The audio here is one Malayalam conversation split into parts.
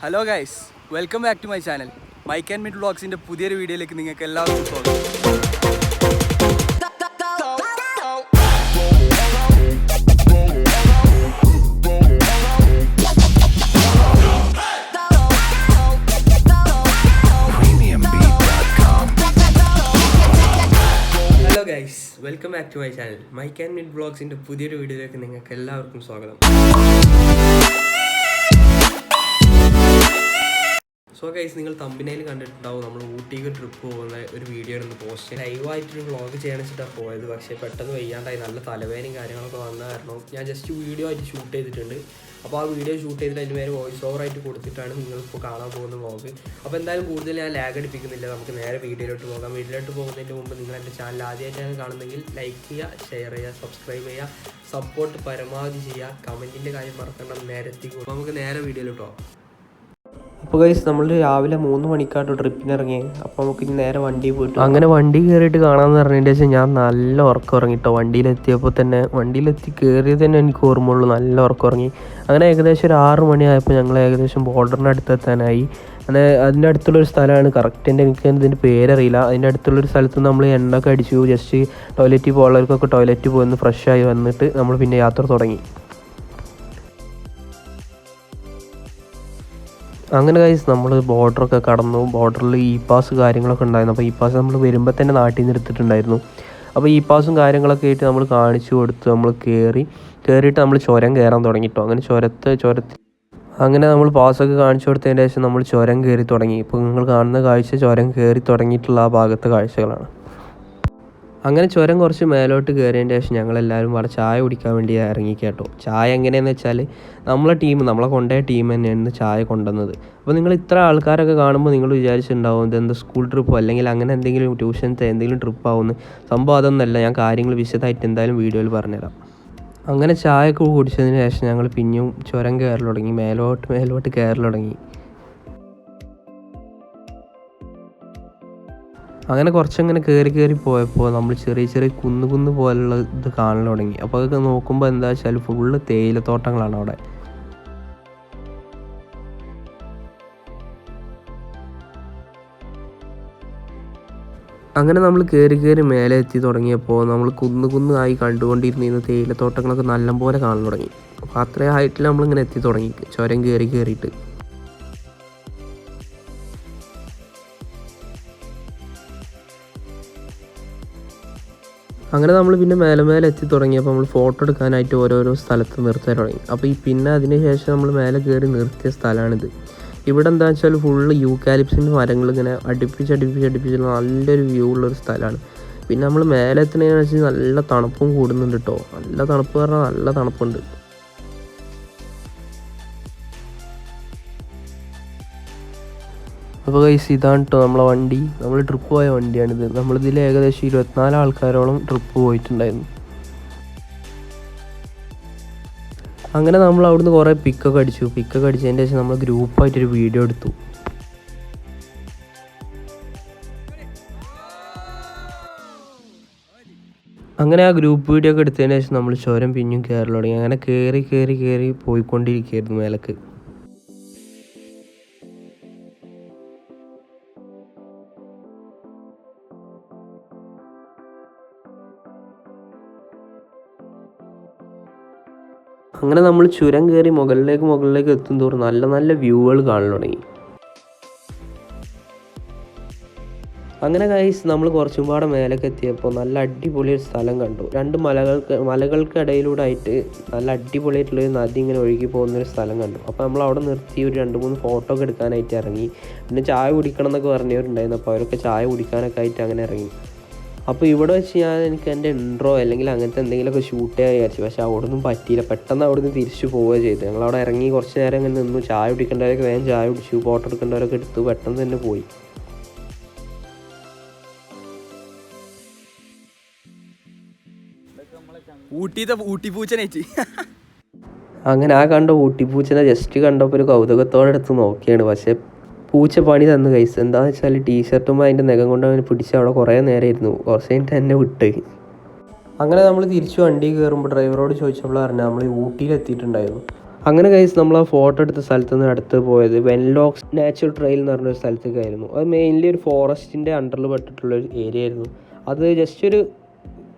Hello guys welcome back to my channel Mike and mid വ്ളോഗ്സിന്റെ പുതിയൊരു വീഡിയോയിലേക്ക് നിങ്ങൾക്ക് എല്ലാവർക്കും സ്വാഗതം. Welcome back to my channel Mike and mid വ്ളോഗ്സിന്റെ പുതിയൊരു വീഡിയോയിലേക്ക് നിങ്ങൾക്ക് എല്ലാവർക്കും സ്വാഗതം. സോ ഗൈസ് നിങ്ങൾ തമ്പിനയിൽ കണ്ടിട്ടുണ്ടാവും. നമ്മൾ ഊട്ടിക്ക് ട്രിപ്പ് പോകുന്ന ഒരു വീഡിയോ ആണ് പോസ്റ്റ് ലൈവായിട്ടൊരു വ്ളോഗ് ചെയ്യാൻ വെച്ചിട്ടാണ് പോയത്. പക്ഷേ പെട്ടെന്ന് വയ്യാണ്ടായി. നല്ല തലവേദനയും കാര്യങ്ങളൊക്കെ വന്ന കാരണം ഞാൻ ജസ്റ്റ് വീഡിയോ ആയിട്ട് ഷൂട്ട് ചെയ്തിട്ടുണ്ട്. അപ്പോൾ ആ വീഡിയോ ഷൂട്ട് ചെയ്തിട്ട് അതിന് വോയിസ് ഓവർ ആയിട്ട് കൊടുത്തിട്ടാണ് നിങ്ങളിപ്പോൾ കാണാൻ പോകുന്ന വ്ളോഗ് അപ്പോൾ എന്തായാലും കൂടുതൽ ഞാൻ ലാഗ് അടിപ്പിക്കുന്നില്ല നമുക്ക് നേരെ വീഡിയോയിലോട്ട് പോകാം. വീഡിയോയിലോട്ട് പോകുന്നതിന് മുമ്പ് നിങ്ങൾ എന്റെ ചാനൽ ആദ്യമായിട്ടാണ് കാണുന്നെങ്കിൽ ലൈക്ക് ചെയ്യുക ഷെയർ ചെയ്യുക സബ്സ്ക്രൈബ് ചെയ്യുക സപ്പോർട്ട് പരമാവധി ചെയ്യുക. കമന്റിന്റെ കാര്യം മറക്കണം നേരത്തേക്ക് നമുക്ക് നേരെ വീഡിയോയിലോട്ട് പോകാം. അപ്പോൾ ഗൈസ് നമ്മൾ രാവിലെ മൂന്ന് മണിക്കാട്ടോ ട്രിപ്പിന് ഇറങ്ങി അപ്പോൾ നമുക്ക് ഇനി നേരെ വണ്ടി പോയിട്ട് അങ്ങനെ വണ്ടി കയറിയിട്ട് കാണാമെന്ന് പറഞ്ഞതിന്റെ ശേഷം ഞാൻ നല്ല ഉറക്കം ഉറങ്ങിട്ടോ വണ്ടിയിലെത്തിയപ്പോൾ തന്നെ വണ്ടിയിലെത്തി കയറിയത് തന്നെ എനിക്ക് ഓർമ്മയുള്ളൂ. നല്ല ഉറക്കം ഉറങ്ങി അങ്ങനെ ഏകദേശം ഒരു ആറ് മണിയായപ്പോൾ ഞങ്ങൾ ഏകദേശം ബോർഡറിന്റെ അടുത്ത് എത്താനായി അങ്ങനെ അതിന്റെ അടുത്തുള്ളൊരു സ്ഥലമാണ്. കറക്റ്റ് എന്റെ എനിക്ക് ഇതിന്റെ പേരറിയില്ല. അതിന്റെ അടുത്തുള്ളൊരു സ്ഥലത്ത് നമ്മൾ എണ്ണ ഒക്കെ അടിച്ചു. ജസ്റ്റ് ടോയ്ലറ്റിൽ പോകുന്നവർക്കൊക്കെ ടോയ്ലറ്റ് പോയി ഫ്രഷ് ആയി വന്നിട്ട് നമ്മൾ പിന്നെ യാത്ര തുടങ്ങി. അങ്ങനെ കൈസ് നമ്മൾ ബോർഡറൊക്കെ കടന്നു. ബോർഡറിൽ ഇ പാസ് കാര്യങ്ങളൊക്കെ ഉണ്ടായിരുന്നു. അപ്പോൾ ഇ പാസ് നമ്മൾ വരുമ്പോൾ തന്നെ നാട്ടിൽ നിന്ന് എടുത്തിട്ടുണ്ടായിരുന്നു. അപ്പോൾ ഇ പാസും കാര്യങ്ങളൊക്കെ ആയിട്ട് നമ്മൾ കാണിച്ചു കൊടുത്ത് നമ്മൾ കയറി കയറിയിട്ട് നമ്മൾ ചുരം കയറാൻ തുടങ്ങിട്ടോ. അങ്ങനെ ചുരത്ത് ചുരത്തിൽ അങ്ങനെ നമ്മൾ പാസ്സൊക്കെ കാണിച്ചു കൊടുത്തതിന് ശേഷം നമ്മൾ ചുരം കയറി തുടങ്ങി. ഇപ്പോൾ നിങ്ങൾ കാണുന്ന കാഴ്ച ചുരം കയറി തുടങ്ങിയിട്ടുള്ള ആ ഭാഗത്തെ കാഴ്ചകളാണ്. അങ്ങനെ ചുരം കുറച്ച് മേലോട്ട് കയറിയതിന്റെ ശേഷം ഞങ്ങളെല്ലാവരും വളരെ ചായ കുടിക്കാൻ വേണ്ടി ഇറങ്ങി കേട്ടോ. ചായ എങ്ങനെയാണെന്ന് വെച്ചാൽ നമ്മളെ ടീം നമ്മളെ കൊണ്ടുപോയ ടീം തന്നെയാണ് ചായ കൊണ്ടുവന്നത്. അപ്പോൾ നിങ്ങൾ ഇത്ര ആൾക്കാരൊക്കെ കാണുമ്പോൾ നിങ്ങൾ വിചാരിച്ചിട്ടുണ്ടാവും ഇതെന്താ സ്കൂൾ ട്രിപ്പോ അല്ലെങ്കിൽ അങ്ങനെ എന്തെങ്കിലും ട്യൂഷൻസ് എന്തെങ്കിലും ട്രിപ്പ് ആവുന്നു സംഭവം അതൊന്നുമല്ല ഞാൻ കാര്യങ്ങൾ വിശദമായിട്ട് എന്തായാലും വീഡിയോയിൽ പറഞ്ഞുതരാം. അങ്ങനെ ചായ ഒക്കെ കുടിച്ചതിന് ശേഷം ഞങ്ങൾ പിന്നെയും ചുരം കയറൽ തുടങ്ങി മേലോട്ട് മേലോട്ട് കയറൽ തുടങ്ങി. അങ്ങനെ കുറച്ചങ്ങനെ കയറി കയറി പോയപ്പോൾ നമ്മൾ ചെറിയ ചെറിയ കുന്ന് കുന്ന് പോലുള്ള ഇത് കാണാൻ തുടങ്ങി. അപ്പോൾ അതൊക്കെ നോക്കുമ്പോൾ എന്താ വെച്ചാൽ ഫുള്ള് തേയിലത്തോട്ടങ്ങളാണ് അവിടെ. അങ്ങനെ നമ്മൾ കയറി കയറി മേലെ എത്തി തുടങ്ങിയപ്പോൾ നമ്മൾ കുന്ന് കുന്ന് ആയി കണ്ടുകൊണ്ടിരുന്ന തേയിലത്തോട്ടങ്ങളൊക്കെ നല്ലപോലെ കാണാൻ തുടങ്ങി. അപ്പോൾ അത്രയും ഹൈറ്റിൽ നമ്മളിങ്ങനെ എത്തി തുടങ്ങി. ചുരം കയറി കയറിയിട്ട് അങ്ങനെ നമ്മൾ പിന്നെ മേലെ മേലെ എത്തി തുടങ്ങിയപ്പോൾ നമ്മൾ ഫോട്ടോ എടുക്കാനായിട്ട് ഓരോരോ സ്ഥലത്ത് നിർത്താൻ തുടങ്ങി. അപ്പോൾ ഈ പിന്നെ അതിന് ശേഷം നമ്മൾ മേലെ കയറി നിർത്തിയ സ്ഥലമാണിത്. ഇവിടെ എന്താ വെച്ചാൽ ഫുള്ള് യൂക്കാലിപ്സിന്റെ മരങ്ങൾ ഇങ്ങനെ അടുപ്പിച്ച് അടുപ്പിച്ച് അടുപ്പിച്ച് നല്ലൊരു വ്യൂ ഉള്ളൊരു സ്ഥലമാണ്. പിന്നെ നമ്മൾ മേലെ എത്തണമെന്ന് വെച്ചാൽ നല്ല തണുപ്പും കൂടുന്നുണ്ട് കേട്ടോ നല്ല തണുപ്പ് പറഞ്ഞാൽ നല്ല തണുപ്പുണ്ട്. അപ്പോൾ കൈസ് ഇതാണ് കേട്ടോ നമ്മളെ വണ്ടി. നമ്മൾ ട്രിപ്പ് പോയ വണ്ടിയാണിത്. നമ്മളിതിൽ ഏകദേശം ഇരുപത്തിനാല് ആൾക്കാരോളം ട്രിപ്പ് പോയിട്ടുണ്ടായിരുന്നു. അങ്ങനെ നമ്മൾ അവിടുന്ന് കുറേ പിക്കൊക്കെ അടിച്ചു. പിക്കൊക്കെ അടിച്ചതിന്റെ ശേഷം നമ്മൾ ഗ്രൂപ്പായിട്ടൊരു വീഡിയോ എടുത്തു. അങ്ങനെ ആ ഗ്രൂപ്പ് വീഡിയോ ഒക്കെ എടുത്തതിന് ശേഷം നമ്മൾ ചുരം പിന്നും കയറി തുടങ്ങി. അങ്ങനെ കയറി കയറി കയറി പോയിക്കൊണ്ടിരിക്കുകയായിരുന്നു മേലേക്ക്. അങ്ങനെ നമ്മൾ ചുരം കയറി മുകളിലേക്ക് മുകളിലേക്ക് എത്തും തോറും നല്ല നല്ല വ്യൂകൾ കാണാൻ തുടങ്ങി. അങ്ങനെ കൈസ് നമ്മൾ കുറച്ചും പാടെ മേലേക്ക് എത്തിയപ്പോൾ നല്ല അടിപൊളി ഒരു സ്ഥലം കണ്ടു. രണ്ട് മലകൾക്ക് മലകൾക്കിടയിലൂടെ ആയിട്ട് നല്ല അടിപൊളിയായിട്ടുള്ള ഒരു നദി ഇങ്ങനെ ഒഴുകി പോകുന്ന ഒരു സ്ഥലം കണ്ടു. അപ്പോൾ നമ്മൾ അവിടെ നിർത്തി ഒരു രണ്ട് മൂന്ന് ഫോട്ടോ ഒക്കെ എടുക്കാനായിട്ട് ഇറങ്ങി. പിന്നെ ചായ കുടിക്കണം എന്നൊക്കെ പറഞ്ഞവരുണ്ടായിരുന്നു. അപ്പോൾ അവരൊക്കെ ചായ കുടിക്കാനൊക്കെ ആയിട്ട് അങ്ങനെ ഇറങ്ങി. അപ്പോൾ ഇവിടെ വെച്ച് ഞാൻ എനിക്ക് എന്റെ ഇൻട്രോ അല്ലെങ്കിൽ അങ്ങനത്തെ എന്തെങ്കിലുമൊക്കെ ഷൂട്ട് ചെയ്യാൻ വിചാരിച്ചു. പക്ഷേ അവിടൊന്നും പറ്റിയില്ല. പെട്ടെന്ന് അവിടെ നിന്ന് തിരിച്ചു പോവുകയാണ് ചെയ്തത്. ഞങ്ങൾ അവിടെ ഇറങ്ങി കുറച്ച് നേരം ഇങ്ങനെ നിന്നു. ചായ കുടിക്കേണ്ടവരൊക്കെ വേഗം ചായ കുടിച്ചു. ഫോട്ടോ എടുക്കേണ്ടവരൊക്കെ എടുത്തു. പെട്ടെന്ന് തന്നെ പോയി. ഊട്ടിത്തെ ഊട്ടി അങ്ങനെ ആ കണ്ട ഊട്ടിപ്പൂച്ചനെ ജസ്റ്റ് കണ്ടപ്പോൾ ഒരു കൗതുകത്തോടെ എടുത്ത് നോക്കിയാണ്. പക്ഷേ പൂച്ച പണി തന്നു കൈസ് എന്താണെന്ന് വെച്ചാൽ ടീഷർട്ടും അതിന്റെ നഖം കൊണ്ട് അവന് പിടിച്ച് അവിടെ കുറേ നേരം ഇരുന്നു കുറച്ച് കഴിഞ്ഞിട്ട് എന്നെ വിട്ട്. അങ്ങനെ നമ്മൾ തിരിച്ചു വണ്ടി കയറുമ്പോൾ ഡ്രൈവറോട് ചോദിച്ചപ്പോൾ പറഞ്ഞു നമ്മൾ ഊട്ടിയിൽ എത്തിയിട്ടുണ്ടായിരുന്നു. അങ്ങനെ കൈസ് നമ്മൾ ആ ഫോട്ടോ എടുത്ത സ്ഥലത്ത് നിന്ന് അടുത്ത് പോയത് വെൻലോക്സ് നാച്ചുറൽ ട്രെയിൽ എന്ന് പറഞ്ഞൊരു സ്ഥലത്തേക്കായിരുന്നു അത് മെയിൻലി ഒരു ഫോറസ്റ്റിന്റെ അണ്ടറിൽ പെട്ടിട്ടുള്ള ഒരു ഏരിയ ആയിരുന്നു. അത് ജസ്റ്റ് ഒരു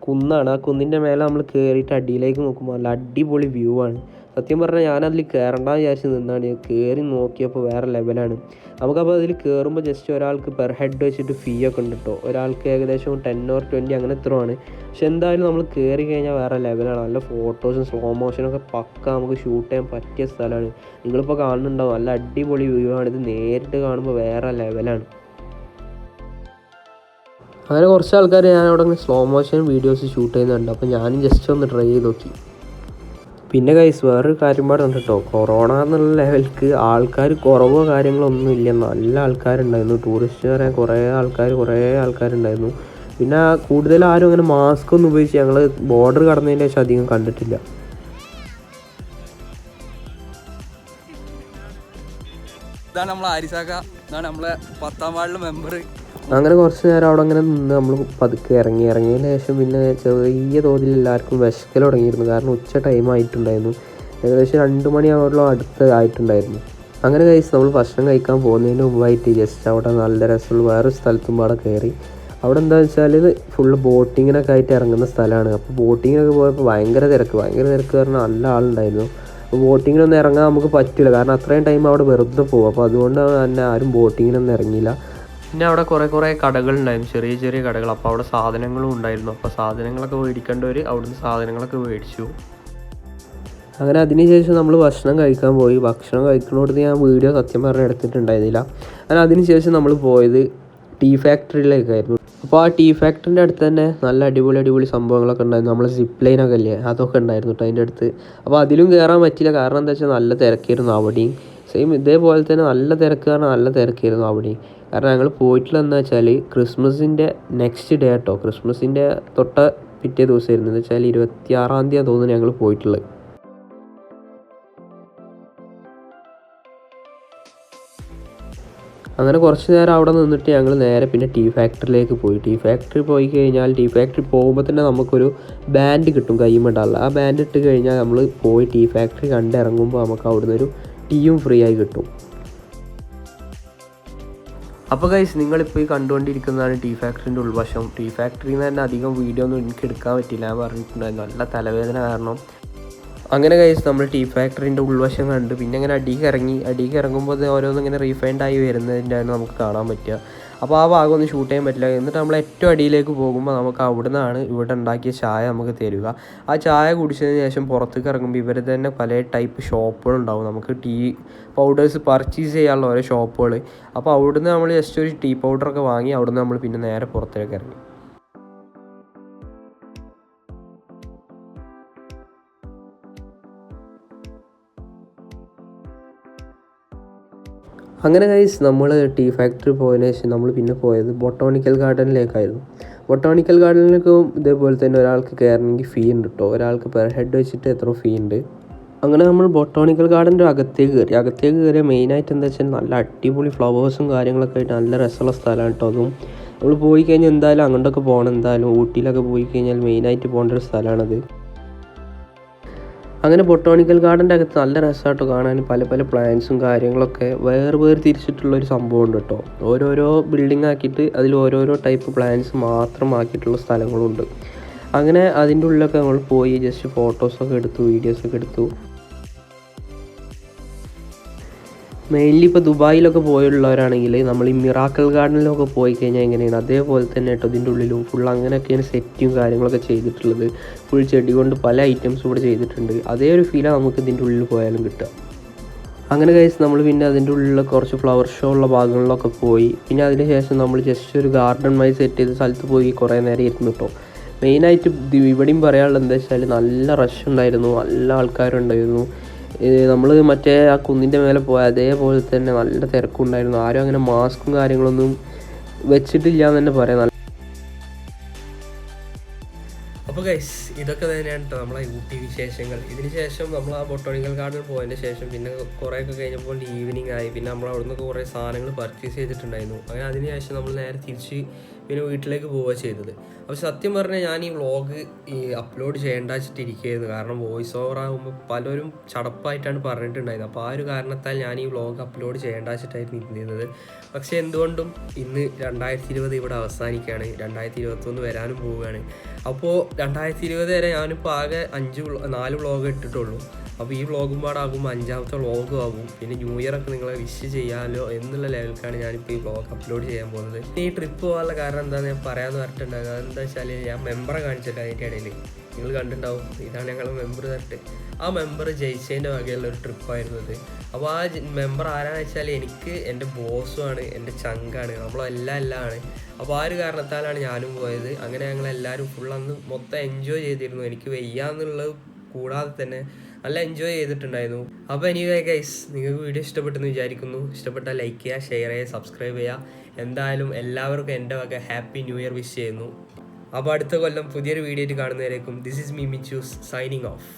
കുന്നാണ്. ആ കുന്നിന്റെ മേലെ നമ്മൾ കയറിയിട്ട് അടിയിലേക്ക് നോക്കുമ്പോൾ നല്ല അടിപൊളി വ്യൂ ആണ്. സത്യം പറഞ്ഞാൽ ഞാനതിൽ കയറണ്ടെന്ന് വിചാരിച്ച് നിന്നാണ്. കയറി നോക്കിയപ്പോൾ വേറെ ലെവലാണ്. നമുക്കപ്പോൾ അതിൽ കയറുമ്പോൾ ജസ്റ്റ് ഒരാൾക്ക് പെർ ഹെഡ് വെച്ചിട്ട് ഫീ ഒക്കെ ഉണ്ട് കേട്ടോ ഒരാൾക്ക് ഏകദേശം ടെൻ ഓർ ട്വന്റി അങ്ങനെ എത്ര ആണ്. പക്ഷെ എന്തായാലും നമ്മൾ കയറി കഴിഞ്ഞാൽ വേറെ ലെവലാണ്. നല്ല ഫോട്ടോസും സ്ലോ മോഷനും ഒക്കെ പക്ക നമുക്ക് ഷൂട്ട് ചെയ്യാൻ പറ്റിയ സ്ഥലമാണ് നിങ്ങളിപ്പോൾ കാണുന്നുണ്ടാവും. നല്ല അടിപൊളി വ്യൂ ആണ്. ഇത് നേരിട്ട് കാണുമ്പോൾ വേറെ ലെവലാണ്. അങ്ങനെ കുറച്ച് ആൾക്കാർ ഞാൻ അവിടെ സ്ലോ മോഷൻ വീഡിയോസ് ഷൂട്ട് ചെയ്യുന്നുണ്ട്. അപ്പോൾ ഞാനും ജസ്റ്റ് ഒന്ന് ട്രൈ ചെയ്ത് നോക്കി. പിന്നെ കൈസ് വേറൊരു കാര്യം പാടുണ്ട് കേട്ടോ കൊറോണ എന്നുള്ള ലെവൽക്ക് ആൾക്കാർ കുറവോ കാര്യങ്ങളൊന്നും ഇല്ല. നല്ല ആൾക്കാരുണ്ടായിരുന്നു. ടൂറിസ്റ്റ് പറയാൻ കുറേ ആൾക്കാർ കുറേ ആൾക്കാരുണ്ടായിരുന്നു. പിന്നെ കൂടുതൽ ആരും അങ്ങനെ മാസ്ക് ഒന്നും ഉപയോഗിച്ച് ഞങ്ങൾ ബോർഡർ കടന്നതിന്റെ ശേഷം അധികം കണ്ടിട്ടില്ല. ഇതാണ് നമ്മളെ ആരിസാക്ക. ഇതാണ് നമ്മളെ പത്താം വാർഡിലെ മെമ്പർ അങ്ങനെ കുറച്ച് നേരം അവിടെ അങ്ങനെ നിന്ന് നമ്മൾ പതുക്കെ ഇറങ്ങി. ഇറങ്ങിയതിന് ശേഷം പിന്നെ ചെറിയ തോതിൽ എല്ലാവർക്കും വിശക്കൽ തുടങ്ങിയിരുന്നു. കാരണം ഉച്ച ടൈം ആയിട്ടുണ്ടായിരുന്നു. ഏകദേശം രണ്ട് മണിയാവുള്ള അടുത്ത് ആയിട്ടുണ്ടായിരുന്നു. അങ്ങനെ കഴിച്ച് നമ്മൾ ഭക്ഷണം കഴിക്കാൻ പോകുന്നതിന് മുമ്പായിട്ട് ജസ്റ്റ് അവിടെ നല്ല രസമുള്ള വേറൊരു സ്ഥലത്തും അവിടെ കയറി. അവിടെ എന്താ വെച്ചാൽ ഇത് ഫുള്ള് ബോട്ടിങ്ങിനൊക്കെ ആയിട്ട് ഇറങ്ങുന്ന സ്ഥലമാണ്. അപ്പോൾ ബോട്ടിങ്ങിനൊക്കെ പോയപ്പോൾ ഭയങ്കര തിരക്ക്. ഭയങ്കര തിരക്ക് പറഞ്ഞാൽ നല്ല ആളുണ്ടായിരുന്നു. അപ്പോൾ ബോട്ടിങ്ങിനൊന്നും ഇറങ്ങാൻ നമുക്ക് പറ്റില്ല കാരണം അത്രയും ടൈം അവിടെ വെറുതെ പോകും. അപ്പോൾ അതുകൊണ്ട് തന്നെ ആരും ബോട്ടിങ്ങിനൊന്നും ഇറങ്ങിയില്ല. പിന്നെ അവിടെ കുറേ കുറേ കടകളുണ്ടായിരുന്നു. ചെറിയ ചെറിയ കടകൾ. അപ്പോൾ അവിടെ സാധനങ്ങളും ഉണ്ടായിരുന്നു. അപ്പോൾ സാധനങ്ങളൊക്കെ മേടിക്കേണ്ടവർ അവിടുന്ന് സാധനങ്ങളൊക്കെ മേടിച്ചു. അങ്ങനെ അതിനുശേഷം നമ്മൾ ഭക്ഷണം കഴിക്കാൻ പോയി. ഭക്ഷണം കഴിക്കുന്നിടത്ത് ഞാൻ വീഡിയോ സത്യം പറഞ്ഞ് എടുത്തിട്ടുണ്ടായിരുന്നില്ല. അങ്ങനെ അതിനുശേഷം നമ്മൾ പോയത് ടീ ഫാക്ടറിയിലേക്കായിരുന്നു. അപ്പോൾ ആ ടീ ഫാക്ടറിന്റെ അടുത്ത് തന്നെ നല്ല അടിപൊളി അടിപൊളി സംഭവങ്ങളൊക്കെ ഉണ്ടായിരുന്നു. നമ്മൾ സിപ്പ് ലൈനൊക്കെ അല്ലേ അതൊക്കെ ഉണ്ടായിരുന്നു കേട്ടോ അതിന്റെ അടുത്ത്. അപ്പോൾ അതിലും കയറാൻ പറ്റില്ല കാരണം എന്താ വെച്ചാൽ നല്ല തിരക്കായിരുന്നു അവിടെയും. സെയിം ഇതേപോലെ തന്നെ നല്ല തിരക്ക് കാരണം നല്ല തിരക്കായിരുന്നു അവിടെയും. കാരണം ഞങ്ങൾ പോയിട്ടുള്ള എന്താ വെച്ചാൽ ക്രിസ്മസിന്റെ നെക്സ്റ്റ് ഡേ കേട്ടോ. ക്രിസ്മസിന്റെ തൊട്ട പിറ്റേ ദിവസമായിരുന്നു എന്ന് വെച്ചാൽ ഇരുപത്തി ആറാം തീയതി തോന്നുന്നു ഞങ്ങൾ പോയിട്ടുള്ളത്. അങ്ങനെ കുറച്ച് നേരം അവിടെ നിന്നിട്ട് ഞങ്ങൾ നേരെ പിന്നെ ടീ ഫാക്ടറിയിലേക്ക് പോയി. ടീ ഫാക്ടറി പോയി കഴിഞ്ഞാൽ ടീ ഫാക്ടറി പോകുമ്പോൾ തന്നെ നമുക്കൊരു ബാൻഡ് കിട്ടും കൈമണ്ടാളിൽ ആ ബാൻഡ് ഇട്ട് കഴിഞ്ഞാൽ നമ്മൾ പോയി ടീ ഫാക്ടറി കണ്ടിറങ്ങുമ്പോൾ നമുക്ക് അവിടുന്ന് ഒരു ടീയും ഫ്രീ ആയി കിട്ടും. അപ്പോൾ ഗൈസ് നിങ്ങളിപ്പോൾ ഈ കണ്ടുകൊണ്ടിരിക്കുന്നതാണ് ടീ ഫാക്ടറിന്റെ ഉൾവശം. ടീ ഫാക്ടറിയിൽ നിന്ന് തന്നെ അധികം വീഡിയോ ഒന്നും എനിക്ക് എടുക്കാൻ പറ്റില്ല എന്ന് പറഞ്ഞിട്ടുണ്ടായിരുന്നു നല്ല തലവേദന കാരണം. അങ്ങനെ കഴിച്ച് നമ്മൾ ടീ ഫാക്ടറിന്റെ ഉൾവശം കണ്ട് പിന്നെ അങ്ങനെ അടിക്ക് ഇറങ്ങി അടിക്ക് ഇറങ്ങുമ്പോൾ ഓരോന്നും ഇങ്ങനെ റീഫൈൻഡ് ആയി വരുന്നതിന്റെ നമുക്ക് കാണാൻ പറ്റുക. അപ്പോൾ ആ ഭാഗം ഒന്നും ഷൂട്ട് ചെയ്യാൻ പറ്റില്ല. എന്നിട്ട് നമ്മൾ ഏറ്റവും അടിയിലേക്ക് പോകുമ്പോൾ നമുക്ക് അവിടെ നിന്നാണ് ഇവിടെ ഉണ്ടാക്കിയ ചായ നമുക്ക് തരിക. ആ ചായ കുടിച്ചതിന് ശേഷം പുറത്തേക്ക് ഇറങ്ങുമ്പോൾ ഇവർ തന്നെ പല ടൈപ്പ് ഷോപ്പുകളുണ്ടാവും നമുക്ക് ടീ പൗഡേഴ്സ് പർച്ചേസ് ചെയ്യാനുള്ള ഓരോ ഷോപ്പുകൾ അപ്പോൾ അവിടുന്ന് നമ്മൾ ജസ്റ്റ് ഒരു ടീ പൗഡറൊക്കെ വാങ്ങി അവിടുന്ന് നമ്മൾ പിന്നെ നേരെ പുറത്തേക്ക് ഇറങ്ങി. അങ്ങനെ കഴിച്ച് നമ്മൾ ടീ ഫാക്ടറി പോയതിനു ശേഷം നമ്മൾ പിന്നെ പോയത് ബൊട്ടോണിക്കൽ ഗാർഡനിലേക്കായിരുന്നു ബൊട്ടോണിക്കൽ ഗാർഡനിലേക്കും ഇതേപോലെ തന്നെ ഒരാൾക്ക് കയറണമെങ്കിൽ ഫീ ഉണ്ട് കേട്ടോ ഒരാൾക്ക് പെർ ഹെഡ് വെച്ചിട്ട് എത്ര ഫീ ഉണ്ട്. അങ്ങനെ നമ്മൾ ബൊട്ടോണിക്കൽ ഗാർഡന്റെ അകത്തേക്ക് കയറി. അകത്തേക്ക് കയറിയ മെയിനായിട്ട് എന്താ വെച്ചാൽ നല്ല അടിപൊളി ഫ്ലവേഴ്സും കാര്യങ്ങളൊക്കെ ആയിട്ട് നല്ല രസമുള്ള സ്ഥലമാണ് കേട്ടോ അതും നമ്മൾ പോയി കഴിഞ്ഞാൽ എന്തായാലും അങ്ങോട്ടൊക്കെ പോകണം. എന്തായാലും ഊട്ടിയിലൊക്കെ പോയി കഴിഞ്ഞാൽ മെയിനായിട്ട് പോകേണ്ട ഒരു സ്ഥലമാണത്. അങ്ങനെ ബൊട്ടോണിക്കൽ ഗാർഡന്റെ അകത്ത് നല്ല രസമായിട്ടോ കാണാൻ. പല പല പ്ലാന്റ്സും കാര്യങ്ങളൊക്കെ വേറെ വേറെ തിരിച്ചിട്ടുള്ള ഒരു സംഭവം ഉണ്ട് കേട്ടോ. ഓരോരോ ബിൽഡിംഗ് ആക്കിയിട്ട് അതിൽ ഓരോരോ ടൈപ്പ് പ്ലാന്റ്സ് മാത്രം ആക്കിയിട്ടുള്ള സ്ഥലങ്ങളുണ്ട്. അങ്ങനെ അതിന്റെ ഉള്ളിലൊക്കെ നമ്മൾ പോയി ജസ്റ്റ് ഫോട്ടോസൊക്കെ എടുത്തു വീഡിയോസൊക്കെ എടുത്തു. മെയിൻലി ഇപ്പോൾ ദുബായിലൊക്കെ പോയുള്ളവരാണെങ്കിൽ നമ്മൾ ഈ മിറാക്കൽ ഗാർഡനിലൊക്കെ പോയി കഴിഞ്ഞാൽ എങ്ങനെയാണ്? അതേപോലെ തന്നെ കേട്ടോ ഇതിന്റെ ഉള്ളിലും ഫുൾ അങ്ങനെയൊക്കെയാണ് സെറ്റും കാര്യങ്ങളൊക്കെ ചെയ്തിട്ടുള്ളത്. ഫുൾ ചെടി കൊണ്ട് പല ഐറ്റംസും ഇവിടെ ചെയ്തിട്ടുണ്ട്. അതേ ഒരു ഫീലാണ് നമുക്ക് ഇതിന്റെ ഉള്ളിൽ പോയാലും കിട്ടുക. അങ്ങനെ കഴിച്ച് നമ്മൾ പിന്നെ അതിന്റെ ഉള്ളിൽ കുറച്ച് ഫ്ലവർ ഷോ ഉള്ള ഭാഗങ്ങളിലൊക്കെ പോയി. പിന്നെ അതിന് ശേഷം നമ്മൾ ജസ്റ്റ് ഒരു ഗാർഡൻ മായി സെറ്റ് ചെയ്ത സ്ഥലത്ത് പോയി കുറേ നേരം ഇരുന്നു കേട്ടോ മെയിനായിട്ട് ഇവിടെയും പറയാനുള്ളത് എന്താ വെച്ചാൽ നല്ല റഷ് ഉണ്ടായിരുന്നു. നല്ല ആൾക്കാരുണ്ടായിരുന്നു. നമ്മൾ മറ്റേ ആ കുന്നിന്റെ മേലെ പോയ അതേപോലെ തന്നെ നല്ല തിരക്കുണ്ടായിരുന്നു. ആരും അങ്ങനെ മാസ്കും കാര്യങ്ങളൊന്നും വെച്ചിട്ടില്ല എന്ന് തന്നെ പറയാം. അപ്പോൾ ഗൈസ് ഇതൊക്കെ തന്നെയാണ് കേട്ടോ നമ്മളെ ഊട്ടി വിശേഷങ്ങൾ. ഇതിനുശേഷം നമ്മൾ ആ ബൊട്ടോണിക്കൽ ഗാർഡൻ പോയതിന് ശേഷം പിന്നെ കുറേയൊക്കെ കഴിഞ്ഞപ്പോൾ ഈവനിങ് ആയി. പിന്നെ നമ്മൾ അവിടെ നിന്ന് കുറേ സാധനങ്ങൾ പർച്ചേസ് ചെയ്തിട്ടുണ്ടായിരുന്നു. അങ്ങനെ അതിനുശേഷം നമ്മൾ നേരെ തിരിച്ച് പിന്നെ വീട്ടിലേക്ക് പോവുക ചെയ്തത്. അപ്പോൾ സത്യം പറഞ്ഞാൽ ഞാൻ ഈ വ്ളോഗ് ഈ അപ്ലോഡ് ചെയ്യേണ്ട വെച്ചിട്ടിരിക്കുകയായിരുന്നു. കാരണം വോയിസ് ഓവർ ആകുമ്പോൾ പലരും ചടപ്പായിട്ടാണ് പറഞ്ഞിട്ടുണ്ടായത് അപ്പോൾ ആ ഒരു കാരണത്താൽ ഞാൻ ഈ വ്ളോഗ് അപ്ലോഡ് ചെയ്യേണ്ട വെച്ചിട്ടായിരുന്നു ഇരുന്നിരുന്നത് പക്ഷേ എന്തുകൊണ്ടും ഇന്ന് രണ്ടായിരത്തി ഇരുപത് ഇവിടെ അവസാനിക്കുകയാണ്. രണ്ടായിരത്തി ഇരുപത്തൊന്ന് വരാനും പോവുകയാണ്. അപ്പോൾ രണ്ടായിരത്തി ഇരുപത് വരെ ഞാനിപ്പോൾ ആകെ അഞ്ച് നാല് വ്ളോഗ് ഇട്ടിട്ടുള്ളൂ. അപ്പോൾ ഈ വ്ളോഗും അഞ്ചാമത്തെ വ്ളോഗും ആകും പിന്നെ ന്യൂ ഇയർ ഒക്കെ നിങ്ങളെ വിഷ് ചെയ്യാമല്ലോ എന്നുള്ള ലെവലിലേക്കാണ് ഞാനിപ്പോൾ ഈ വ്ളോഗ് അപ്ലോഡ് ചെയ്യാൻ പോകുന്നത്. ഈ ട്രിപ്പ് പോകാനുള്ള കാരണം എന്താണെന്ന് ഞാൻ പറയാമെന്ന് പറഞ്ഞിട്ടുണ്ടാകുക എന്താ വെച്ചാൽ ഞാൻ മെമ്പറെ കാണിച്ചിട്ട് അതിന്റെ ഇടയിൽ. നിങ്ങൾ കണ്ടിട്ടുണ്ടാവും. ഇതാണ് ഞങ്ങൾ മെമ്പർ തട്ട് ആ മെമ്പർ ജയിച്ചതിന്റെ വകയുള്ള ഒരു ട്രിപ്പായിരുന്നു ഇത് അപ്പോൾ ആ മെമ്പർ ആരാണെന്ന് വെച്ചാൽ എനിക്ക് എന്റെ ബോസുമാണ് എന്റെ ചങ്കാണ്. നമ്മളെല്ലാം എല്ലാം ആണ്. അപ്പോൾ ആ ഒരു കാരണത്താലാണ് ഞാനും പോയത്. അങ്ങനെ ഞങ്ങൾ എല്ലാവരും ഫുൾ അന്ന് മൊത്തം എൻജോയ് ചെയ്തിരുന്നു. എനിക്ക് വയ്യാന്നുള്ളത് കൂടാതെ തന്നെ നല്ല എൻജോയ് ചെയ്തിട്ടുണ്ടായിരുന്നു. അപ്പോൾ എനിവേ ഗൈസ് നിങ്ങൾക്ക് വീഡിയോ ഇഷ്ടപ്പെട്ടെന്ന് വിചാരിക്കുന്നു. ഇഷ്ടപ്പെട്ടാൽ ലൈക്ക് ചെയ്യുക ഷെയർ ചെയ്യുക സബ്സ്ക്രൈബ് ചെയ്യുക. എന്തായാലും എല്ലാവർക്കും എന്റെ വക ഹാപ്പി ന്യൂ ഇയർ വിഷ് ചെയ്യുന്നു. അപ്പോൾ അടുത്ത കൊല്ലം പുതിയൊരു വീഡിയോ ആയിട്ട് കാണുന്നവരേക്കും ദിസ് ഇസ് മീ മിച്ചൂസ് സൈനിങ് ഓഫ്